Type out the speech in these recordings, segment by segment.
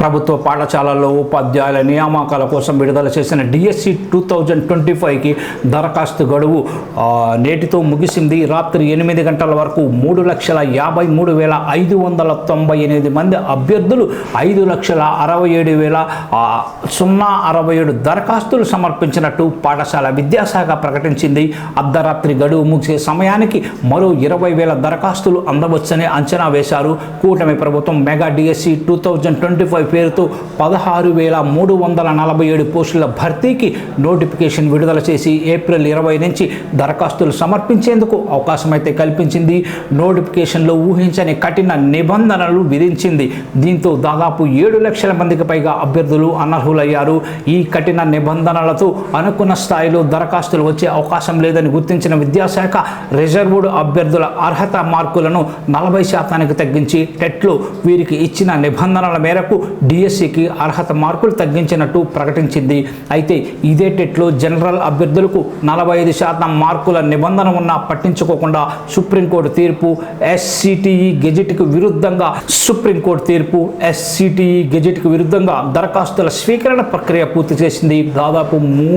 ప్రభుత్వ పాఠశాలల్లో ఉపాధ్యాయుల నియామకాల కోసం విడుదల చేసిన డిఎస్సి టూ థౌజండ్ ట్వంటీ ఫైవ్కి దరఖాస్తు గడువు నేటితో ముగిసింది. రాత్రి ఎనిమిది గంటల వరకు మూడు లక్షల యాభై మూడు వేల ఐదు వందల తొంభై ఎనిమిది మంది అభ్యర్థులు ఐదు లక్షల అరవై ఏడు వేల సున్నా అరవై ఏడు దరఖాస్తులు సమర్పించినట్టు పాఠశాల విద్యాశాఖ ప్రకటించింది. అర్ధరాత్రి గడువు ముగిసే సమయానికి మరో ఇరవై వేల దరఖాస్తులు అందవచ్చని అంచనా వేశారు. కూటమి ప్రభుత్వం mega DSC two thousand twenty five పేరుతో పదహారు వేల మూడు వందల నలభై ఏడు పోస్టుల భర్తీకి నోటిఫికేషన్ విడుదల చేసి ఏప్రిల్ ఇరవై నుంచి దరఖాస్తులు సమర్పించేందుకు అవకాశం అయితే కల్పించింది. నోటిఫికేషన్లో ఊహించని కఠిన నిబంధనలు విధించింది. దీంతో దాదాపు ఏడు లక్షల మందికి పైగా అభ్యర్థులు అనర్హులయ్యారు. ఈ కఠిన నిబంధనలతో అనుకున్న స్థాయిలో దరఖాస్తులు వచ్చే అవకాశం లేదని గుర్తించిన విద్యాశాఖ రిజర్వ్డ్ అభ్యర్థుల అర్హత మార్కులను నలభై శాతానికి తగ్గించి టెట్లో వీరికి ఇచ్చిన నిబంధనల మేరకు డిఎస్సికి అర్హత మార్కులు తగ్గించినట్టు ప్రకటించింది. అయితే ఇదే టెట్లో జనరల్ అభ్యర్థులకు నలభై ఐదు శాతం మార్కుల నిబంధన ఉన్నా పట్టించుకోకుండా సుప్రీంకోర్టు తీర్పు ఎస్సిటిఈ గెజెట్కు విరుద్ధంగా సుప్రీంకోర్టు తీర్పు ఎస్సిటిఈ గెజెట్కు విరుద్ధంగా దరఖాస్తుల స్వీకరణ ప్రక్రియ పూర్తి చేసింది. దాదాపు మూ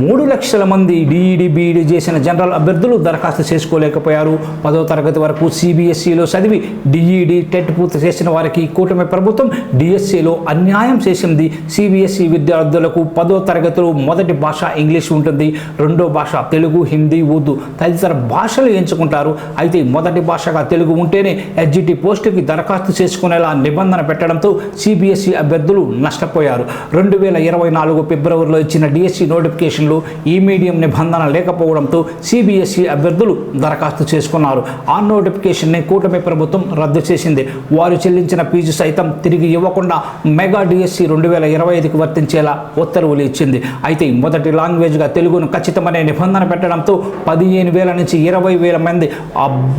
మూడు లక్షల మంది డిఈడి బీఈడి చేసిన జనరల్ అభ్యర్థులు దరఖాస్తు చేసుకోలేకపోయారు. పదో తరగతి వరకు సిబిఎస్ఈలో చదివి డిఈడి టెట్ పూర్తి చేసిన వారికి కూటమి ప్రభుత్వం డిఎస్సి డిఎస్సిలో అన్యాయం చేసింది. సిబిఎస్ఈ విద్యార్థులకు పదో తరగతిలో మొదటి భాష ఇంగ్లీష్ ఉంటుంది. రెండో భాష తెలుగు హిందీ ఉర్దూ తదితర భాషలు ఎంచుకుంటారు. అయితే మొదటి భాషగా తెలుగు ఉంటేనే ఎస్జిటి పోస్టుకి దరఖాస్తు చేసుకునేలా నిబంధన పెట్టడంతో సిబిఎస్ఈ అభ్యర్థులు నష్టపోయారు. రెండు వేల ఇరవై నాలుగు ఫిబ్రవరిలో ఇచ్చిన డిఎస్సి నోటిఫికేషన్లో ఈ మీడియం నిబంధన లేకపోవడంతో సిబిఎస్ఈ అభ్యర్థులు దరఖాస్తు చేసుకున్నారు. ఆ నోటిఫికేషన్ని కూటమి ప్రభుత్వం రద్దు చేసింది. వారు చెల్లించిన ఫీజు సైతం తిరిగి ఇవ్వకుండా మెగా డిఎస్సి రెండు వేల ఇరవై ఐదుకి వర్తించేలా ఉత్తర్వులు ఇచ్చింది. అయితే మొదటి లాంగ్వేజ్గా తెలుగును ఖచ్చితమనే నిబంధన పెట్టడంతో పదిహేను వేల నుంచి ఇరవై వేల మంది అబ్-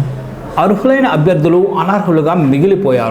అర్హులైన అభ్యర్థులు అనర్హులుగా మిగిలిపోయారు.